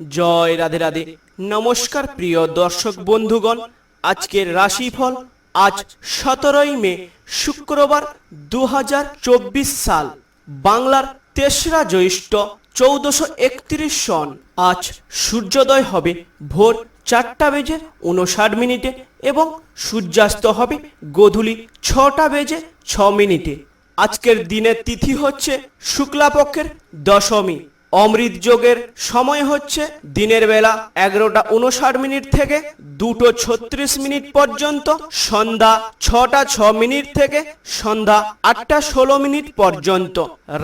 জয় রাধে রাধে। নমস্কার প্রিয় দর্শক বন্ধুগণ, আজকের রাশিফল আজ সতেরোই মে, শুক্রবার দু হাজার চব্বিশ সাল, বাংলার তেসরা জ্যৈষ্ঠ চৌদ্দশো একত্রিশ সন। আজ সূর্যোদয় হবে ভোর চারটা বেজে উনষাট মিনিটে এবং সূর্যাস্ত হবে গোধূলি ছটা বেজে ছ মিনিটে। আজকের দিনের তিথি হচ্ছে শুক্লাপক্ষের দশমী। অমৃত যোগের সময় হচ্ছে দিনের বেলা এগারোটা উনষাট মিনিট থেকে দুটো ছত্রিশ মিনিট পর্যন্ত, সন্ধ্যা ছটা ছ মিনিট থেকে সন্ধ্যা আটটা ষোলো মিনিট পর্যন্ত,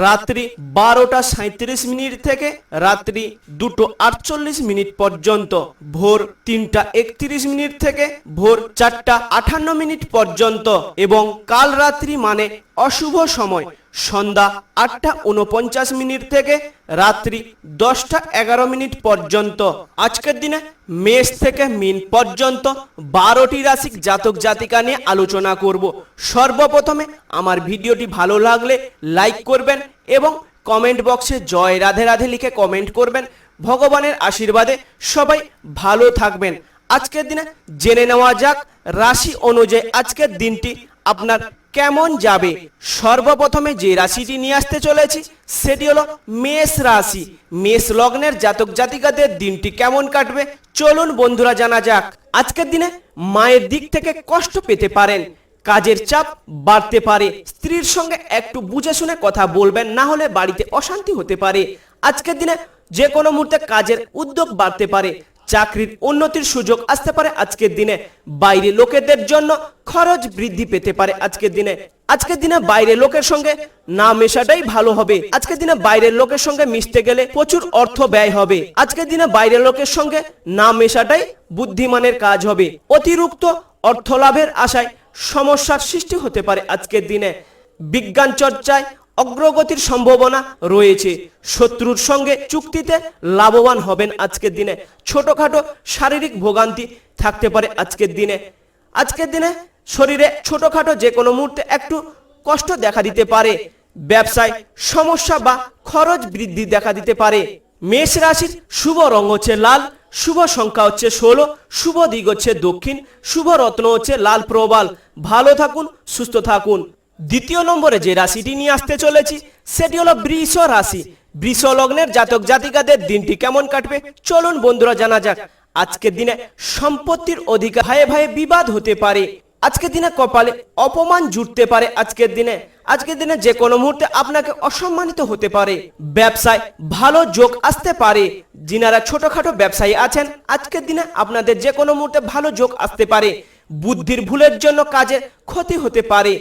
রাত্রি বারোটা সাঁত্রিশ মিনিট থেকে রাত্রি দুটো আটচল্লিশ মিনিট পর্যন্ত, ভোর তিনটা একত্রিশ মিনিট থেকে ভোর চারটা আটান্ন মিনিট পর্যন্ত এবং কাল রাত্রি মানে অশুভ সময়, সন্ধ্যা আটটা উনপঞ্চাশ মিনিট থেকে রাত্রি দশটা এগারো মিনিট পর্যন্ত। আজকের দিনে মেষ থেকে মিন পর্যন্ত বারোটি রাশিক জাতক জাতিকা নিয়ে আলোচনা করব। সর্বপ্রথমে আমার ভিডিওটি ভালো লাগলে লাইক করবেন এবং কমেন্ট বক্সে জয় রাধে রাধে লিখে কমেন্ট করবেন। ভগবানের আশীর্বাদে সবাই ভালো থাকবেন। আজকের দিনে জেনে নেওয়া যাক, রাশি অনুযায়ী আজকের দিনটি আপনার কেমন যাবে। সর্বপ্রথমে যে রাশিটি নিয়ে আসতে চলেছি, সেটি হলো মেষ রাশি। মেষ লগ্নের জাতক জাতিকাদের দিনটি কেমন কাটবে চলুন বন্ধুরা, জানা যাক আজকের দিনে মায়ের দিক থেকে কষ্ট পেতে পারেন। কাজের চাপ বাড়তে পারে। স্ত্রীর সঙ্গে একটু বুঝে শুনে কথা বলবেন, না হলে বাড়িতে অশান্তি হতে পারে। আজকের দিনে যে কোনো মুহূর্তে কাজের উদ্যোগ বাড়তে পারে। চাকরির উন্নতির সুযোগ আসতে পারে আজকের দিনে। বাইরে লোকেদের জন্য খরচ বৃদ্ধি পেতে পারে আজকের দিনে। আজকের দিনে বাইরে লোকের সঙ্গে না মেশাটাই ভালো হবে। আজকের দিনে বাইরের লোকের সঙ্গে মিশতে গেলে প্রচুর অর্থ ব্যয় হবে। আজকের দিনে বাইরের লোকের সঙ্গে না মেশাটাই বুদ্ধিমানের কাজ হবে। অতিরিক্ত অর্থ লাভের আশায় সমস্যার সৃষ্টি হতে পারে আজকের দিনে। বিজ্ঞান চর্চায় অগ্রগতির সম্ভাবনা রয়েছে। শত্রুর সঙ্গে চুক্তিতে লাভবান হবেন আজকের দিনে। ছোটখাটো শারীরিক ভোগান্তি থাকতে পারে আজকের দিনে। আজকের দিনে শরীরে ছোটখাটো যে কোনো মুহূর্তে একটু কষ্ট দেখা দিতে পারে। ব্যবসায় সমস্যা বা খরচ বৃদ্ধি দেখা দিতে পারে। মেষ রাশির শুভ রং হচ্ছে লাল, শুভ সংখ্যা হচ্ছে ষোলো, শুভ দিক হচ্ছে দক্ষিণ, শুভ রত্ন হচ্ছে লাল প্রবাল। ভালো থাকুন, সুস্থ থাকুন। দ্বিতীয় নম্বরে যে রাশিটি নিয়ে আসতে চলেছি, সেটি হলো বৃষ রাশি। বৃষ লগ্নের জাতক জাতিকাদের দিনটি কেমন কাটবে? চলুন বন্ধুরা, জানা যাক। আজকের দিনে সম্পত্তির অধিকার ভাইয়ে ভাইয়ে বিবাদ হতে পারে। আজকের দিনে কপালে অপমান জুটতে পারে আজকের দিনে। আজকের দিনে যে কোনো মুহূর্তে আপনাকে অসম্মানিত হতে পারে। ব্যবসায় ভালো যোগ আসতে পারে। যিনারা ছোটখাটো ব্যবসায়ী আছেন, আজকের দিনে আপনাদের যে কোনো মুহূর্তে ভালো যোগ আসতে পারে। বুদ্ধির ভুলের জন্য কাজে ক্ষতি হতে পারে।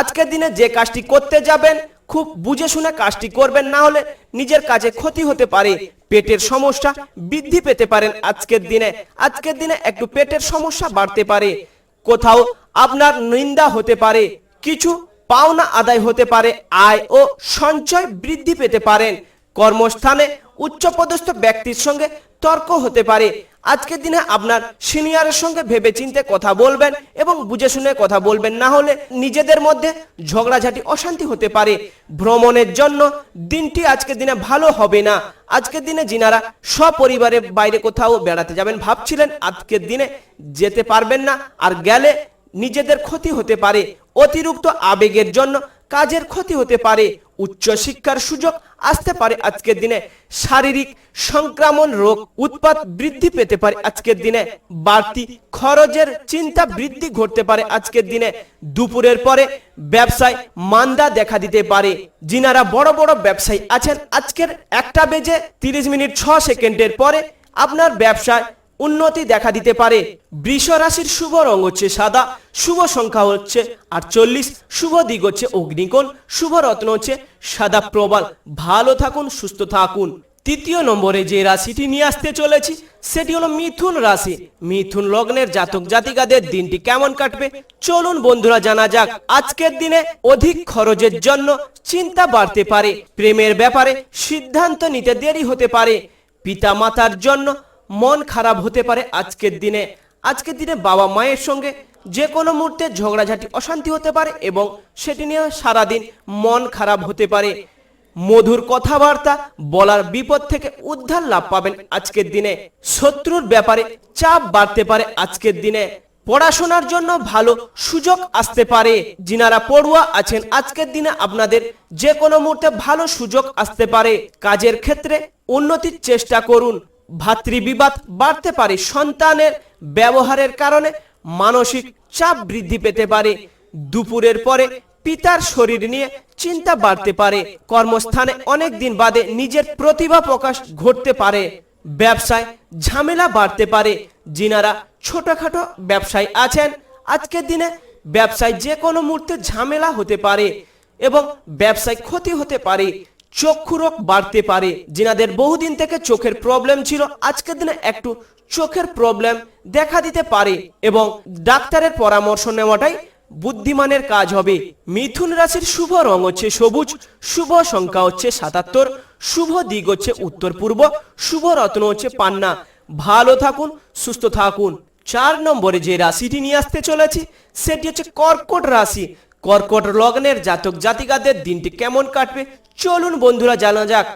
আজকের দিনে যে কাজটি করতে যাবেন, খুব বুঝে শুনে কাজটি করবেন, না হলে নিজের কাজে ক্ষতি হতে পারে। পেটের সমস্যা বৃদ্ধি পেতে পারেন আজকের দিনে। আজকের দিনে একটু পেটের সমস্যা বাড়তে পারে। কোথাও আপনার নিন্দা হতে পারে, কিছু পাওনা আদায় হতে পারে, আয় ও সঞ্চয় বৃদ্ধি পেতে পারেন। কর্মস্থানে উচ্চপদস্থ ব্যক্তির সঙ্গে তর্ক হতে পারে। আজকের দিনে আপনার সিনিয়রের সঙ্গে ভেবে চিনতে কথা বলবেন এবং বুঝে শুনে কথা বলবেন, না হলে নিজেদের মধ্যে ঝগড়াঝাটি, অশান্তি হতে পারে। ভ্রমণের জন্য দিনটি আজকের দিনে ভালো হবে না। আজকের দিনে যিনারা সপরিবারে বাইরে কোথাও বেড়াতে যাবেন ভাবছিলেন, আজকের দিনে যেতে পারবেন না আর গেলে নিজেদের ক্ষতি হতে পারে। অতিরিক্ত আবেগের জন্য কাজের ক্ষতি হতে পারে। উচ্চ শিক্ষার সুযোগ আসতে পারে আজকের দিনে। শারীরিক সংক্রমণ রোগ উৎপাত বৃদ্ধি পেতে পারে আজকের দিনে। বাড়তি খরচের চিন্তা বৃদ্ধি ঘটতে পারে আজকের দিনে। দুপুরের পরে ব্যবসায় মান্দা দেখা দিতে পারে। যিনারা বড় বড় ব্যবসায়ী আছেন, আজকের একটা বেজে তিরিশ মিনিট ছ সেকেন্ডের পরে আপনার ব্যবসায় উন্নতি দেখা দিতে পারে। বৃষ রাশির শুভ রং হচ্ছে সাদা, শুভ সংখ্যা হচ্ছে আটচল্লিশ, শুভ দিক হচ্ছে অগ্নিকোণ, শুভ রত্ন হচ্ছে সাদা প্রবাল। ভালো থাকুন, সুস্থ থাকুন। তৃতীয় নম্বরে যে রাশিটি নিয়ে আসতে চলেছি, সেটি হলো মিথুন রাশি। মিথুন লগ্নের জাতক জাতিকাদের দিনটি কেমন কাটবে? চলুন বন্ধুরা, জানা যাক। আজকের দিনে অধিক খরচের জন্য চিন্তা বাড়তে পারে। প্রেমের ব্যাপারে সিদ্ধান্ত নিতে দেরি হতে পারে। পিতা মাতার জন্য মন খারাপ হতে পারে আজকের দিনে। আজকের দিনে বাবা মায়ের সঙ্গে যে কোনো মুহূর্তে ঝগড়াঝাটি, অশান্তি হতে পারে এবং সেটি নিয়ে সারাদিন মন খারাপ হতে পারে। মধুর কথাবার্তা বলার বিপদ থেকে উদ্ধার লাভ পাবেন আজকের দিনে। শত্রুর ব্যাপারে চাপ বাড়তে পারে আজকের দিনে। পড়াশোনার জন্য ভালো সুযোগ আসতে পারে। যিনারা পড়ুয়া আছেন, আজকের দিনে আপনাদের যে কোনো মুহূর্তে ভালো সুযোগ আসতে পারে। কাজের ক্ষেত্রে উন্নতির চেষ্টা করুন। ভাতৃবিবাদ বাড়তে পারে সন্তানের ব্যবহারের কারণে, মানসিক চাপ বৃদ্ধি পেতে পারে, দুপুরের পরে পিতার শরীর নিয়ে চিন্তা বাড়তে পারে, কর্মস্থানে অনেক দিন বাদে নিজের প্রতিভা প্রকাশ ঘটতে পারে, ব্যবসায় ঝামেলা বাড়তে পারে, যিনারা ছোটখাটো ব্যবসায়ী আছেন, আজকের দিনে ব্যবসায় যে কোনো মুহূর্তে ঝামেলা হতে পারে এবং ব্যবসায় ক্ষতি হতে পারে। চক্ষু রোগ বাড়তে পারে। যিনাদের বহুদিন থেকে চোখের প্রবলেম ছিল। আজকের দিনে একটু চোখের প্রবলেম দেখা দিতে পারে এবং ডাক্তারের পরামর্শ নেওয়াটাই বুদ্ধিমানের কাজ হবে। মিথুন রাশির শুভ রং হচ্ছে সবুজ, শুভ সংখ্যা হচ্ছে সাতাত্তর, শুভ দিক হচ্ছে উত্তর পূর্ব, শুভ রত্ন হচ্ছে পান্না। ভালো থাকুন, সুস্থ থাকুন। চার নম্বরে যে রাশিটি নিয়ে আসতে চলেছি, সেটি হচ্ছে কর্কট রাশি। কর্কট লগ্নের জাতক জাতিকাদের দিনটি কেমন কাটবে? চলুন বন্ধুরা, জানা যাক।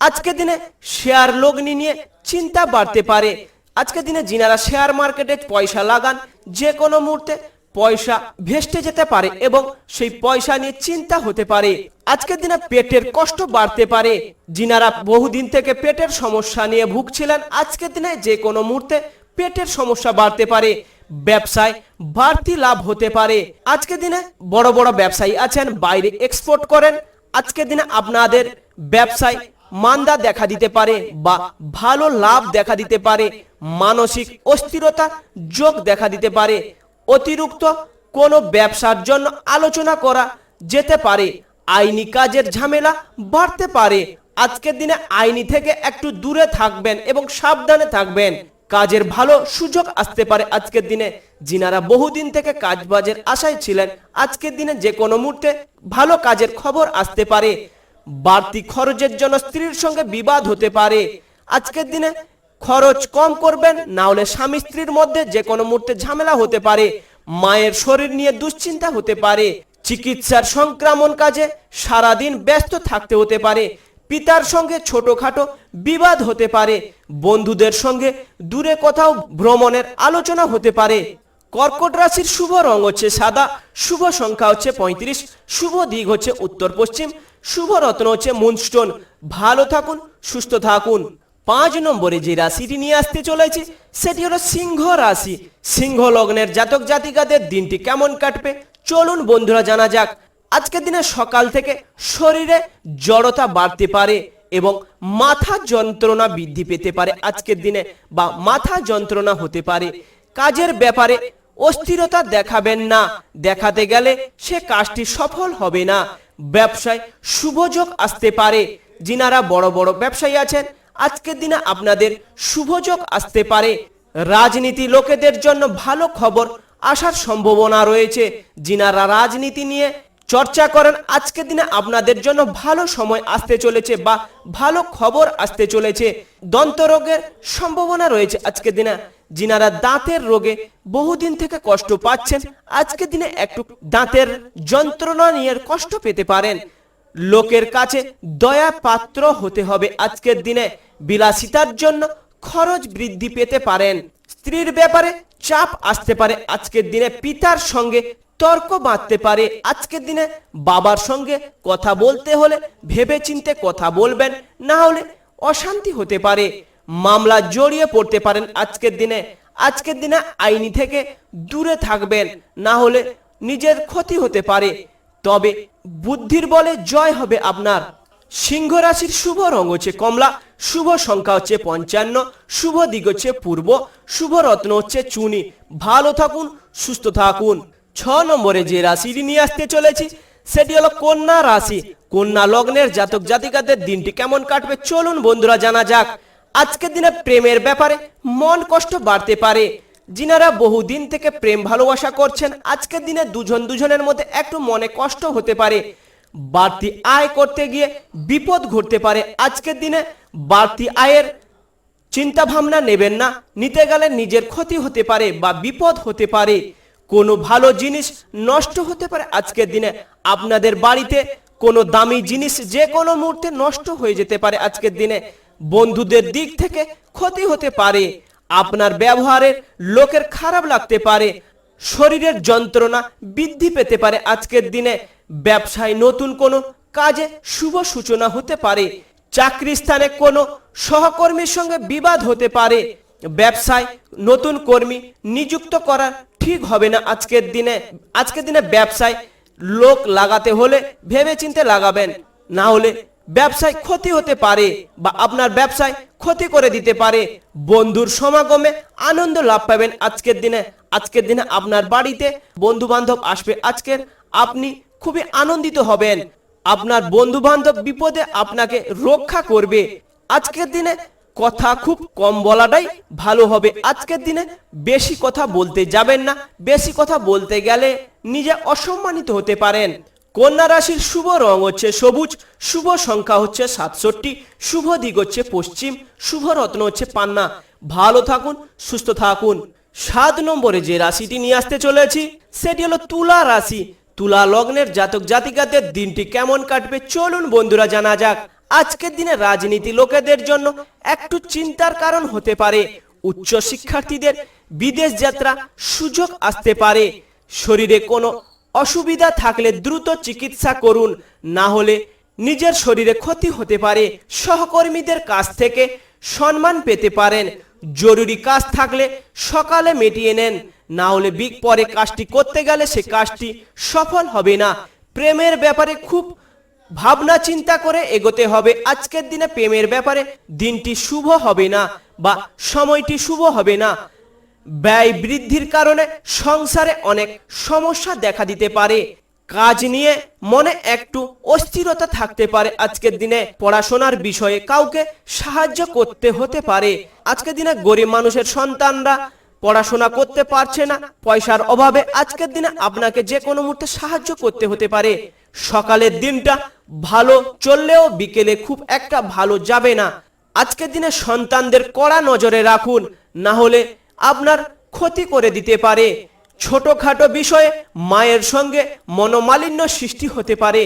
আজকের দিনে শেয়ার লগ্নি নিয়ে চিন্তা বাড়তে পারে। আজকের দিনে যিনারা শেয়ার মার্কেটে পয়সা লাগান, যে কোনো মুহূর্তে পয়সা ভেস্টে যেতে পারে এবং সেই পয়সা নিয়ে চিন্তা হতে পারে। আজকের দিনে পেটের কষ্ট বাড়তে পারে। যিনারা বহুদিন থেকে পেটের সমস্যা নিয়ে ভুগছিলেন, আজকের দিনে যে কোনো মুহূর্তে পেটের সমস্যা বাড়তে পারে। ব্যবসায় বাড়তি লাভ হতে পারে। আজকের দিনে বড় বড় ব্যবসায়ী আছেন, বাইরে এক্সপোর্ট করেন। আজকের দিনে আপনাদের ব্যবসায় মান্দা দেখা দিতে পারে বা ভালো লাভ দেখা দিতে পারে, মানসিক অস্থিরতা যোগ দেখা দিতে পারে। অতিরিক্ত কোনো ব্যবসার জন্য আলোচনা করা যেতে পারে, আইনি কাজের ঝামেলা বাড়তে পারে। আজকের দিনে আইনি থেকে একটু দূরে থাকবেন এবং সাবধানে থাকবেন। কাজের ভালো সুযোগ আসতে পারে আজকের দিনে। যিনারা বহুদিন থেকে কাজবাজের আশায় ছিলেন, আজকের দিনে যে কোনো মুহূর্তে ভালো কাজের খবর আসতে পারে। বাড়তি খরচের জন্য স্ত্রীর সঙ্গে বিবাদ হতে পারে। আজকের দিনে খরচ কম করবেন, না হলে স্বামী স্ত্রীর মধ্যে যে কোনো মুহূর্তে ঝামেলা হতে পারে। মায়ের শরীর নিয়ে দুশ্চিন্তা হতে পারে। চিকিৎসার সংক্রমণ কাজে সারাদিন ব্যস্ত থাকতে হতে পারে। পিতার সঙ্গে ছোটখাটো বিবাদ হতে পারে, বন্ধুদের সঙ্গে দূরে কোথাও ভ্রমণের আলোচনা হতে পারে। কর্কট রাশির শুভ রং হচ্ছে সাদা, শুভ সংখ্যা হচ্ছে পঁয়ত্রিশ, শুভ দিক হচ্ছে উত্তর পশ্চিম, শুভ রত্ন হচ্ছে মুনস্টোন। ভালো থাকুন, সুস্থ থাকুন। পাঁচ নম্বরে যে রাশিটি নিয়ে আসতে চলেছে, সেটি হলো সিংহ রাশি। সিংহ লগ্নের জাতক জাতিকাদের দিনটি কেমন কাটবে? চলুন বন্ধুরা জানা যাক। আজকের দিনে সকাল থেকে শরীরে জড়তা বাড়তে পারে এবং মাথা যন্ত্রণা বৃদ্ধি পেতে পারে আজকের দিনে বা মাথা যন্ত্রণা হতে পারে। কাজের ব্যাপারে অস্থিরতা দেখাবেন না। দেখাতে গেলে সে কাজটি সফল হবে না। ব্যবসায় শুভযোগ আসতে পারে। যিনারা বড় বড় ব্যবসায়ী আছেন, আজকের দিনে আপনাদের শুভযোগ আসতে পারে। রাজনীতি লোকেদের জন্য ভালো খবর আসার সম্ভাবনা রয়েছে। যিনারা রাজনীতি নিয়ে চর্চা করেন, আজকের দিনে আপনাদের জন্য ভালো সময় আসতে চলেছে বা ভালো খবর আসতে চলেছে। দন্ত রোগের সম্ভাবনা রয়েছে আজকের দিনে। যিনারা দাঁতের রোগে বহুদিন থেকে কষ্ট পাচ্ছেন, আজকের দিনে একটু দাঁতের যন্ত্রণা নিয়ে কষ্ট পেতে পারেন। লোকের কাছে দয়া পাত্র হতে হবে আজকের দিনে। বিলাসিতার জন্য খরচ বৃদ্ধি পেতে পারেন। স্ত্রীর ব্যাপারে চাপ আসতে পারে আজকের দিনে পিতার সঙ্গে তর্ক বাঁধতে পারে। আজকের দিনে বাবার সঙ্গে কথা বলতে হলে ভেবে চিনতে কথা বলবেন, না হলে অশান্তি হতে পারে। মামলা জড়িয়ে পড়তে পারেন আজকের দিনে। আজকের দিনে আইনি থেকে দূরে থাকবেন, না হলে নিজের ক্ষতি হতে পারে। তবে বুদ্ধির বলে জয় হবে আপনার। সিংহ রাশির শুভ রং হচ্ছে কমলা, শুভ সংখ্যা হচ্ছে পঞ্চান্ন, শুভ দিক হচ্ছে পূর্ব, শুভ রত্ন হচ্ছে চুনি। ভালো থাকুন, সুস্থ থাকুন। ছ নম্বরে যে রাশিটি নিয়ে আসতে চলেছি, সেটি হলো কন্যা রাশি। কন্যা লগ্নের জাতক জাতিকাদের দিনটি কেমন কাটবে চলুন বন্ধুরা জানা যাক। আজকের দিনে প্রেমের ব্যাপারে মন কষ্ট বাড়তে পারে। যিনারা বহুদিন থেকে প্রেম ভালোবাসা করছেন, আজকের দিনে দুজন দুজনের মধ্যে একটু মনে কষ্ট হতে পারে। বাড়তি আয় করতে গিয়ে বিপদ ঘটতে পারে। আজকের দিনে বাড়তি আয়ের চিন্তা ভাবনা নেবেন না। নিতে গেলে নিজের ক্ষতি হতে পারে বা বিপদ হতে পারে। কোনো ভালো জিনিস নষ্ট হতে পারে। আজকের দিনে আপনাদের বাড়িতে কোনো দামি জিনিস যে কোনো মুহূর্তে নষ্ট হয়ে যেতে পারে। আজকের দিনে বন্ধুদের দিক থেকে ক্ষতি হতে পারে। আপনার ব্যবহারের লোকের খারাপ লাগতে পারে। শরীরের যন্ত্রণা বৃদ্ধি পেতে পারে। আজকের দিনে ব্যবসায় নতুন কোনো কাজে শুভ সূচনা হতে পারে। চাকরি স্থানে কোনো সহকর্মীর সঙ্গে বিবাদ হতে পারে। ব্যবসায় নতুন কর্মী নিযুক্ত করা ঠিক হবে না আজকের দিনে আজকের দিনে ব্যবসায় লোক লাগাতে হলে ভেবে চিনতে লাগাবেন। না হলে ব্যবসায় ক্ষতি হতে পারে বা আপনার ব্যবসায় ক্ষতি করে দিতে পারে। বন্ধুর সমাগমে আনন্দ লাভ পাবেন আজকের দিনে। আজকের দিনে আপনার বাড়িতে বন্ধু বান্ধব আসবে। আজকের আপনি খুবই আনন্দিত হবেন। আপনার বন্ধু বান্ধব বিপদে আপনাকে রক্ষা করবে। আজকের দিনে কথা খুব কম বলাটাই ভালো হবে। আজকের দিনে বেশি কথা বলতে যাবেন না। বেশি কথা বলতে গেলে নিজে অসম্মানিত হতে পারেন। কন্যা রাশির শুভ রং হচ্ছে সবুজ, শুভ সংখ্যা হচ্ছে সাতষট্টি, শুভ দিক হচ্ছে পশ্চিম, শুভ রত্ন হচ্ছে পান্না। ভালো থাকুন, সুস্থ থাকুন। সাত নম্বরে যে রাশিটি নিয়ে আসতে চলেছি, সেটি হলো তুলা রাশি। তুলা লগ্নের জাতক জাতিকাদের দিনটি কেমন কাটবে চলুন বন্ধুরা জানা যাক। আজকের দিনে রাজনীতি লোকেদের জন্য একটু চিন্তার কারণ হতে পারে। উচ্চ শিক্ষার্থীদের বিদেশ যাত্রা সুযোগ আসতে পারে। শরীরে কোনো অসুবিধা থাকলে দ্রুত চিকিৎসা করুন, না হলে নিজের শরীরে ক্ষতি হতে পারে। সহকর্মীদের কাছ থেকে সম্মান পেতে পারেন। জরুরি কাজ থাকলে সকালে মিটিয়ে নেন, না হলে বিগ পরে কাজটি করতে গেলে সে কাজটি সফল হবে না। প্রেমের ব্যাপারে খুব ভাবনা চিন্তা করে এগোতে হবে। আজকের দিনে প্রেমের ব্যাপারে দিনটি শুভ হবে না বা সময়টি শুভ হবে না। ব্যয় বৃদ্ধির কারণে সংসারে অনেক সমস্যা দেখা দিতে পারে। কাজ নিয়ে মনে একটু অস্থিরতা থাকতে পারে। আজকের দিনে পড়াশোনার বিষয়ে কাউকে সাহায্য করতে হতে পারে। আজকের দিনে গরিব মানুষের সন্তানরা পড়াশোনা করতে পারছে না। পয়সার অভাবে আজকের দিনে আপনাকে যে কোনো মুহূর্তে সাহায্য করতে হতে পারে। সকালের দিনটা ভালো চললেও বিকেলে খুব একটা ভালো যাবে না। আজকের দিনে সন্তানদের কড়া নজরে রাখুন, না হলে আপনার ক্ষতি করে দিতে পারে। ছোটখাটো বিষয়ে মায়ের সঙ্গে মনোমালিন্য সৃষ্টি হতে পারে।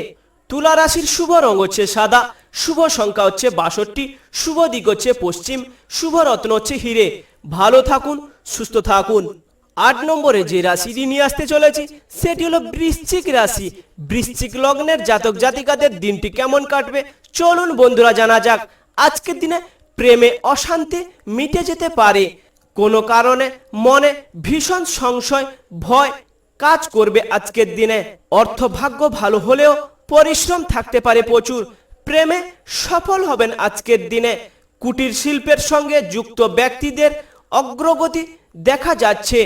তুলা রাশির শুভ রং হচ্ছে সাদা, শুভ সংখ্যা হচ্ছে বাষট্টি, শুভ দিক হচ্ছে পশ্চিম, শুভ রত্ন হচ্ছে হিরে। ভালো থাকুন, সুস্থ থাকুন। আট নম্বরে যে রাশিটি নিয়ে আসতে চলেছি, সেটি হলো বৃশ্চিক রাশি। বৃশ্চিক লগ্নের জাতক জাতিকাদের দিনটি কেমন কাটবে, চলুন বন্ধুরা জানা যাক। আজকের দিনে প্রেমে অশান্তি মিটে যেতে পারে। কোনো কারণে মনে ভীষণ সংশয়, ভয় কাজ করবে আজকের দিনে। অর্থ ভাগ্য ভালো হলেও পরিশ্রম থাকতে পারে প্রচুর। প্রেমে সফল হবেন আজকের দিনে। কুটির শিল্পের সঙ্গে যুক্ত ব্যক্তিদের অগ্রগতি দেখা যাচ্ছে।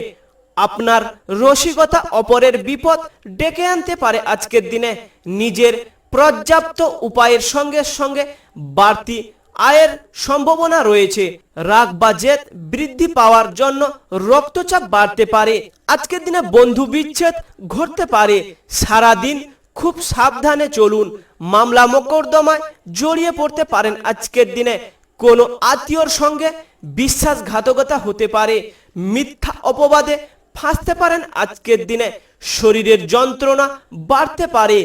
আপনার রসিকতা অপরের বিপদ ডেকে আনতে পারে আজকের দিনে। নিজের পর্যাপ্ত উপায়ের সঙ্গে সঙ্গে বাড়তি আয়ের সম্ভাবনা রয়েছে। রাগ বা জেদ বৃদ্ধি পাওয়ার জন্য রক্তচাপ বাড়তে পারে। আজকের দিনে বন্ধু বিচ্ছেদ ঘটতে পারে। সারা দিন খুব সাবধানে চলুন। মামলা মোকদ্দমায় জড়িয়ে পড়তে পারেন আজকের দিনে। কোনো আত্মীয়র সঙ্গে বিশ্বাসঘাতকতা হতে পারে। মিথ্যা অপবাদে ফাঁসতে পারেন আজকের দিনে। শরীরের যন্ত্রণা বাড়তে পারে।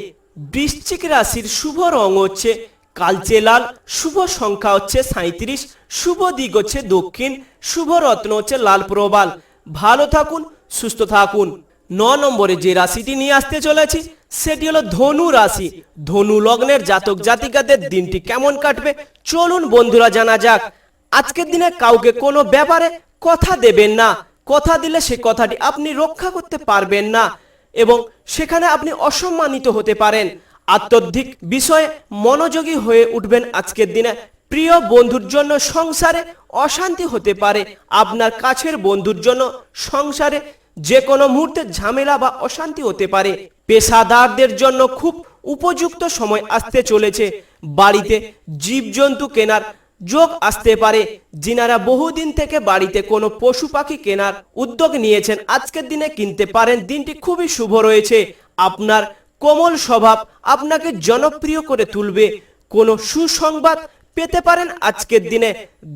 বৃশ্চিক রাশির শুভ রং হচ্ছে কালচে লাল, শুভ সংখ্যা হচ্ছে সাঁত্রিশ শুভ দিক হচ্ছে দক্ষিণ, শুভ রত্ন হচ্ছে লাল প্রবাল। ভালো থাকুন, সুস্থ থাকুন। ন নম্বরে যে রাশিটি নিয়ে আসতে চলেছি, সেটি হলো ধনু রাশি। ধনু লগ্নের জাতক জাতিকাদের দিনটি কেমন কাটবে? চলুন বন্ধুরা জানা যাক। আজকের দিনে কাউকে কোনো ব্যাপারে কথা দেবেন না। কথা দিলে সে কথাটি আপনি রক্ষা করতে পারবেন না এবং সেখানে আপনি অসম্মানিত হতে পারেন। আত্মধিক বিষয়ে মনোযোগী হয়ে উঠবেন আজকের দিনে। প্রিয় বন্ধুর জন্য সংসারে অশান্তি হতে পারে। আপনার কাছের বন্ধুর জন্য সংসারে যে কোনো মুহূর্তে ঝামেলা বা অশান্তি হতে পারে। পেশাদারদের জন্য খুব উপযুক্ত সময় আসতে চলেছে। বাড়িতে জীবজন্তু কেনার যোগ আসতে পারে। যিনারা বহুদিন থেকে বাড়িতে কোনো পশু পাখি কেনার উদ্যোগ নিয়েছেন। আজকের দিনে কিনতে পারেন। দিনটি খুবই শুভ রয়েছে। আপনার কোমল স্বভাব আপনাকে জনপ্রিয় করে তুলবে। কোনো সুসংবাদ পেতে পারেন আজকের দিনে।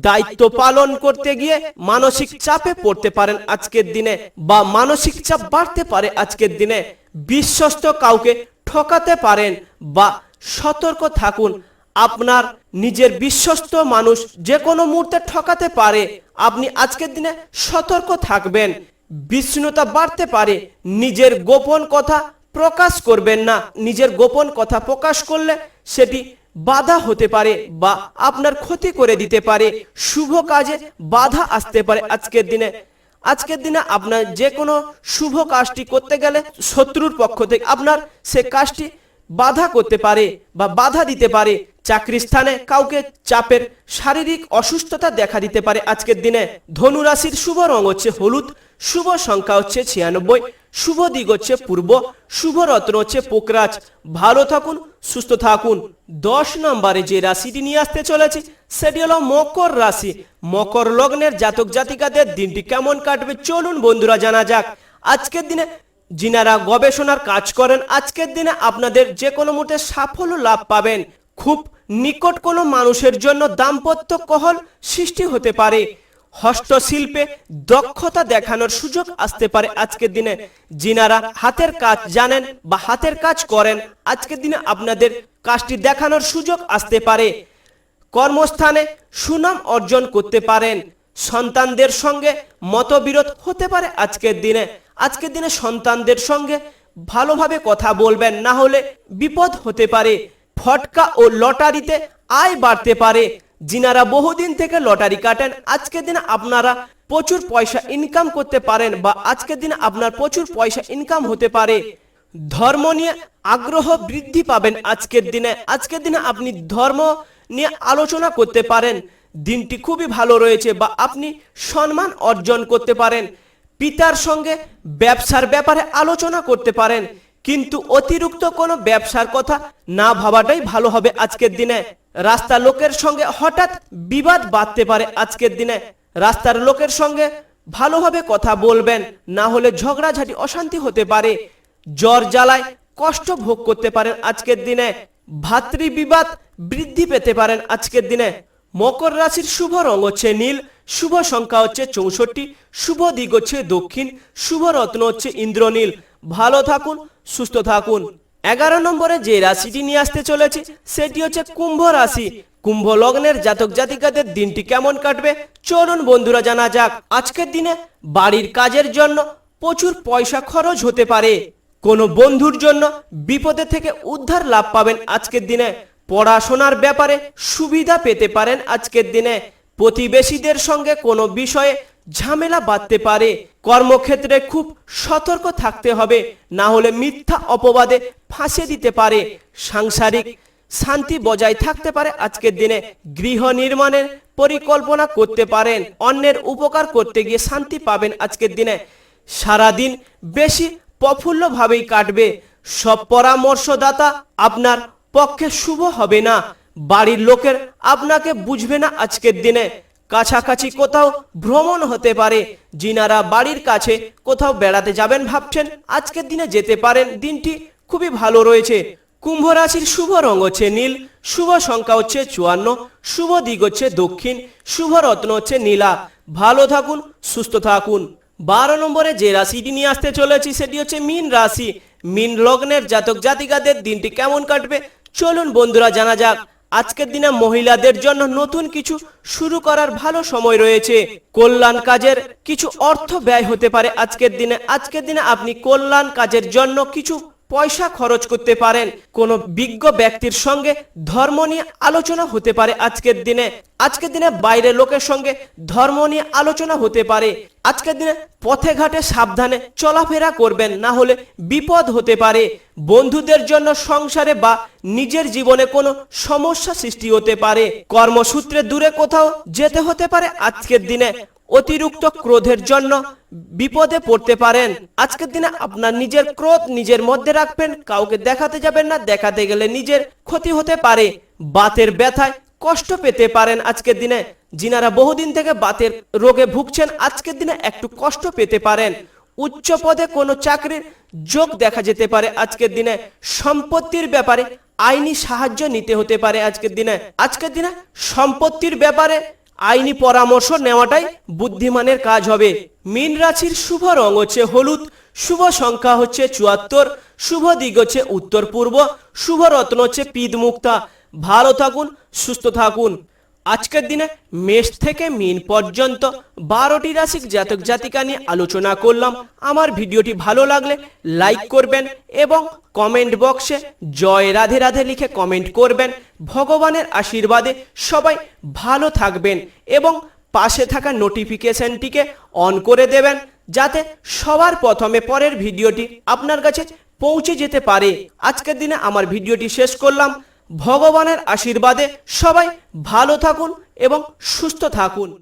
দায়িত্ব পালন করতে গিয়ে মানসিক চাপে পড়তে পারেন আজকের দিনে বা মানসিক চাপ বাড়তে পারে আজকের দিনে। বিশ্বস্ত কাউকে ঠকাতে পারেন বা সতর্ক থাকুন। আপনার নিজের বিশ্বস্ত মানুষ যে কোনো মুহূর্তে ঠকাতে পারে। আপনি আজকের দিনে সতর্ক থাকবেন। বিচ্ছিন্নতা বাড়তে পারে। নিজের গোপন কথা প্রকাশ করবেন না। নিজের গোপন কথা প্রকাশ করলে সেটি বাধা হতে পারে বা আপনার ক্ষতি করে দিতে পারে। শুভ কাজে বাধা আসতে পারে আজকের দিনে। আজকের দিনে আপনার যে কোনো শুভ কাজটি করতে গেলে শত্রুর পক্ষ থেকে আপনার সে কাজটি বাধা করতে পারে বা বাধা দিতে পারে। চাকরি স্থানে কাউকে চাপের শারীরিক অসুস্থতা দেখা দিতে পারে আজকের দিনে। ধনু রাশির শুভ রং হচ্ছে হলুদ, শুভ সংখ্যা হচ্ছে ছিয়ানব্বই, শুভ দিক হচ্ছে পূর্ব, শুভ রত্ন হচ্ছে পোকরাজ। ভালো থাকুন, সুস্থ থাকুন। দশ নম্বরে যে রাশিটি নিয়ে আসতে চলেছে, সেটি হলো মকর রাশি। মকর লগ্নের জাতক জাতিকাদের দিনটি কেমন কাটবে চলুন বন্ধুরা জানা যাক। আজকের দিনে যিনারা গবেষণার কাজ করেন, আজকের দিনে আপনাদের যে কোনো মুহূর্তে সাফল্য লাভ পাবেন। খুব নিকট কোনো মানুষের জন্য দাম্পত্য কহল সৃষ্টি হতে পারে। হস্তশিল্পে দক্ষতা দেখানোর সুযোগ আসতে পারে আজকের দিনে। যিনারা হাতের কাজ জানেন বা হাতের কাজ করেন, আজকের দিনে আপনাদের কাজটি দেখানোর সুযোগ আসতে পারে। কর্মস্থানে সুনাম অর্জন করতে পারেন। সন্তানদের সঙ্গে মতবিরোধ হতে পারে আজকের দিনে। আজকের দিনে সন্তানদের সঙ্গে ভালোভাবে কথা বলবেন, না হলে বিপদ হতে পারে। ফটকা ও লটারিতে আয় বাড়তে পারে। যিনারা বহুদিন থেকে লটারি কাটেন আজকের দিনে আপনারা প্রচুর পয়সা ইনকাম করতে পারেন বা আজকের দিনে আপনার প্রচুর পয়সা ইনকাম হতে পারে। ধর্ম নিয়ে আগ্রহ বৃদ্ধি পাবেন আজকের দিনে। আজকের দিনে আপনি ধর্ম নিয়ে আলোচনা করতে পারেন। দিনটি খুবই ভালো রয়েছে বা আপনি সম্মান অর্জন করতে পারেন। পিতার সঙ্গে ব্যবসার ব্যাপারে আলোচনা করতে পারেন। কিন্তু অতিরিক্ত কোনো ব্যবসার কথা না ভাবাটাই ভালো হবে আজকের দিনে। রাস্তা লোকের সঙ্গে হঠাৎ বিবাদ বাঁধতে পারে আজকের দিনে। রাস্তার লোকের সঙ্গে ভালোভাবে কথা বলবেন, না হলে ঝগড়াঝাটি, অশান্তি হতে পারে। জ্বর জ্বালায় কষ্ট ভোগ করতে পারেন আজকের দিনে। ভাতৃবিবাদ বৃদ্ধি পেতে পারেন আজকের দিনে। মকর রাশির শুভ রং হচ্ছে নীল, শুভ সংখ্যা হচ্ছে চৌষট্টি, শুভ দিক হচ্ছে দক্ষিণ, শুভ রত্ন হচ্ছে ইন্দ্রনীল। ভালো থাকুন, সুস্থ থাকুন। এগারো নম্বরে যে রাশিটি নিয়ে আসতে চলেছে, সেটি হচ্ছে কুম্ভ রাশি। কুম্ভ লগ্নের জাতক জাতিকাদের দিনটি কেমন কাটবে, চলুন বন্ধুরা জানা যাক। আজকের দিনে বাড়ির কাজের জন্য প্রচুর পয়সা খরচ হতে পারে। কোনো বন্ধুর জন্য বিপদে থেকে উদ্ধার লাভ পাবেন আজকের দিনে। পড়াশোনার ব্যাপারে সুবিধা পেতে পারেন আজকের দিনে। প্রতিবেশীদের সঙ্গে কোনো বিষয়ে ঝামেলা বাঁধতে পারে। কর্মক্ষেত্রে খুব সতর্ক থাকতে হবে, না হলে মিথ্যা অপবাদে ফাঁসিয়ে দিতে পারে। সাংসারিক শান্তি বজায় থাকতে পারে, আজকের দিনে গৃহ নির্মাণের পরিকল্পনা করতে পারেন, অন্যের উপকার করতে গিয়ে শান্তি পাবেন। আজকের দিনে সারাদিন বেশি প্রফুল্লভাবেই কাটবে। সব পরামর্শদাতা আপনার পক্ষে শুভ হবে না। বাড়ির লোকের আপনাকে বুঝবে না আজকের দিনে। কাছাকাছি কোথাও ভ্রমণ হতে পারে। যিনারা বাড়ির কাছে কোথাও বেড়াতে যাবেন ভাবছেন, আজকের দিনে যেতে পারেন, দিনটি খুবই ভালো রয়েছে। কুম্ভ রাশির শুভ রং হচ্ছে নীল, শুভ সংখ্যা হচ্ছে চুয়ান্ন, শুভ দিক হচ্ছে দক্ষিণ, শুভ রত্ন হচ্ছে নীলা। ভালো থাকুন, সুস্থ থাকুন। বারো নম্বরে যে রাশিটি নিয়ে আসতে চলেছি সেটি হচ্ছে মিন রাশি। মিন লগ্নের জাতক জাতিকাদের দিনটি কেমন কাটবে? চলুন বন্ধুরা জানা যাক। আজকের দিনে মহিলাদের জন্য নতুন কিছু শুরু করার ভালো সময় রয়েছে। কল্যাণ কাজের কিছু অর্থ ব্যয় হতে পারে আজকের দিনে। আজকের দিনে আপনি কল্যাণ কাজের জন্য কিছু পয়সা খরচ করতে পারেন। কোনো বিজ্ঞ ব্যক্তির সঙ্গে ধর্ম নিয়ে আলোচনা হতে পারে আজকের দিনে। আজকের দিনে বাইরে লোকের সঙ্গে ধর্ম নিয়ে আলোচনা হতে পারে। আজকের দিনে পথে ঘাটে সাবধানে চলাফেরা করবেন, না হলে বিপদ হতে পারে। বন্ধুদের জন্য সংসারে বা নিজের জীবনে কোনো সমস্যা সৃষ্টি হতে পারে। কর্মসূত্রে দূরে কোথাও যেতে হতে পারে আজকের দিনে। অতিরিক্ত ক্রোধের জন্য বিপদে পড়তে পারেন। আজকের দিনে আপনার নিজের ক্রোধ নিজের মধ্যে রাখবেন, কাউকে দেখাতে যাবেন না, দেখাতে গেলে নিজের ক্ষতি হতে পারে, বাতের ব্যথায় কষ্ট পেতে পারেন আজকের দিনে। যিনারা বহুদিন থেকে বাতের রোগে ভুগছেন, আজকের দিনে একটু কষ্ট পেতে পারেন। উচ্চ পদে কোনো চাকরির যোগ দেখা যেতে পারে আজকের দিনে। সম্পত্তির ব্যাপারে আইনি সাহায্য নিতে হতে পারে আজকের দিনে। আজকের দিনে সম্পত্তির ব্যাপারে আইনি পরামর্শ নেওয়াটাই বুদ্ধিমানের কাজ হবে। মিন রাশির শুভ রং হচ্ছে হলুদ, শুভ সংখ্যা হচ্ছে চুয়াত্তর, শুভ দিক হচ্ছে উত্তর পূর্ব শুভ রত্ন হচ্ছে পিদ মুক্তা ভালো থাকুন, সুস্থ থাকুন। আজকের দিনে মেষ থেকে মিন পর্যন্ত বারোটি রাশিক জাতক জাতিকা নিয়ে আলোচনা করলাম। আমার ভিডিওটি ভালো লাগলে লাইক করবেন এবং কমেন্ট বক্সে জয় রাধে রাধে লিখে কমেন্ট করবেন। ভগবানের আশীর্বাদে সবাই ভালো থাকবেন এবং পাশে থাকা নোটিফিকেশনটিকে অন করে দেবেন যাতে সবার প্রথমে পরের ভিডিওটি আপনার কাছে পৌঁছে যেতে পারে। আজকের দিনে আমার ভিডিওটি শেষ করলাম। ভগবানের আশীর্বাদে সবাই ভালো থাকুন এবং সুস্থ থাকুন।